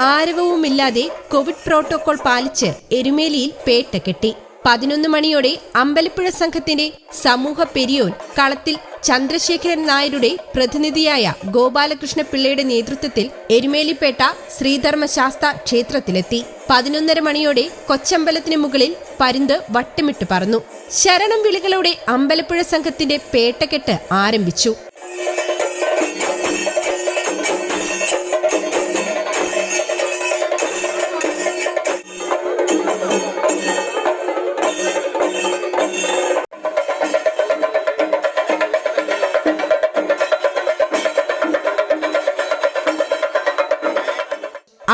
ആരവവുമില്ലാതെ Covid protocol പാലിച്ച് എരുമേലിയിൽ പേട്ട കെട്ടി. പതിനൊന്ന് മണിയോടെ അമ്പലപ്പുഴ സംഘത്തിന്റെ സമൂഹ പെരിയോൻ കളത്തിൽ ചന്ദ്രശേഖരൻ നായരുടെ പ്രതിനിധിയായ ഗോപാലകൃഷ്ണ പിള്ളയുടെ നേതൃത്വത്തിൽ എരുമേലിപ്പേട്ട ശ്രീധർമ്മശാസ്ത ക്ഷേത്രത്തിലെത്തി. പതിനൊന്നര മണിയോടെ കൊച്ചമ്പലത്തിന് മുകളിൽ പരുന്ത് വട്ടമിട്ട് പറന്നു. ശരണം വിളികളോടെ അമ്പലപ്പുഴ സംഘത്തിന്റെ പേട്ടകെട്ട് ആരംഭിച്ചു.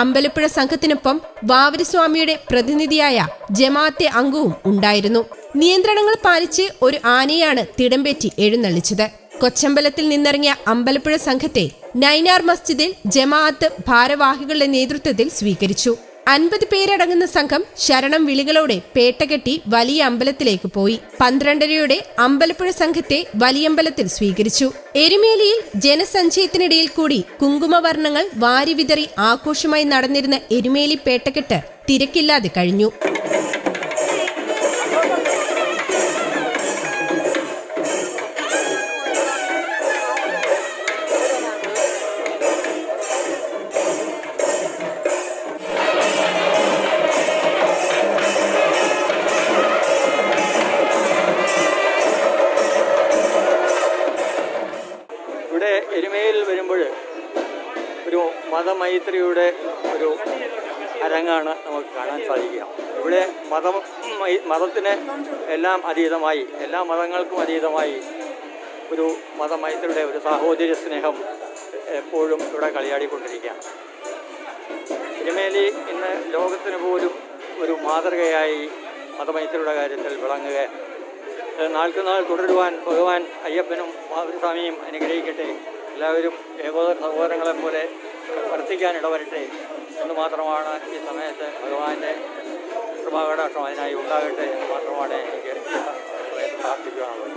അമ്പലപ്പുഴ സംഘത്തിനൊപ്പം വാവരിസ്വാമിയുടെ പ്രതിനിധിയായ ജമാഅത്തെ അംഗവും ഉണ്ടായിരുന്നു. നിയന്ത്രണങ്ങൾ പാലിച്ച് ഒരു ആനയാണ് തിടമ്പേറ്റി എഴുന്നള്ളിച്ചത്. കൊച്ചമ്പലത്തിൽ നിന്നിറങ്ങിയ അമ്പലപ്പുഴ സംഘത്തെ നൈനാർ മസ്ജിദിൽ ജമാഅത്ത് ഭാരവാഹികളുടെ നേതൃത്വത്തിൽ സ്വീകരിച്ചു. അൻപത് പേരടങ്ങുന്ന സംഘം ശരണം വിളികളോടെ പേട്ടകെട്ടി വലിയ അമ്പലത്തിലേക്ക് പോയി. പന്ത്രണ്ടരയോടെ അമ്പലപ്പുഴ സംഘത്തെ വലിയമ്പലത്തിൽ സ്വീകരിച്ചു. എരുമേലിയിൽ ജനസഞ്ചയത്തിനിടയിൽ കൂടി കുങ്കുമവർണങ്ങൾ വാരിവിതറി ആഘോഷമായി നടന്നിരുന്ന എരുമേലി പേട്ടകെട്ട് തിരക്കില്ലാതെ കഴിഞ്ഞു. മതമൈത്രിയുടെ ഒരു അരങ്ങാണ് നമുക്ക് കാണാൻ സാധിക്കുക. ഇവിടെ മതം മതത്തിന് എല്ലാം അതീതമായി എല്ലാ മതങ്ങൾക്കും അതീതമായി ഒരു മതമൈത്രിയുടെ ഒരു സാഹോദര്യ സ്നേഹം എപ്പോഴും ഇവിടെ കളിയാടിക്കൊണ്ടിരിക്കുകയാണ്. തിരുമേലി ഇന്ന് ലോകത്തിന് പോലും ഒരു മാതൃകയായി മതമൈത്രിയുടെ കാര്യത്തിൽ വിളങ്ങുകയാണ് നാൾക്ക് നാൾ തുടരുവാൻ ഭഗവാൻ അയ്യപ്പനും മാതൃസ്വാമിയും അനുഗ്രഹിക്കട്ടെ. എല്ലാവരും ഏകോദര സഹോദരങ്ങളെ പോലെ വർത്തിക്കാൻ ഇടവരട്ടെ എന്ന് മാത്രമാണ് ഈ സമയത്ത് ഭഗവാന്റെ കൃപാകടാക്ഷം അതിനായി ഉണ്ടാകട്ടെ എന്ന് മാത്രമാണ് എനിക്ക് പ്രാർത്ഥിക്കുവാനുള്ളത്.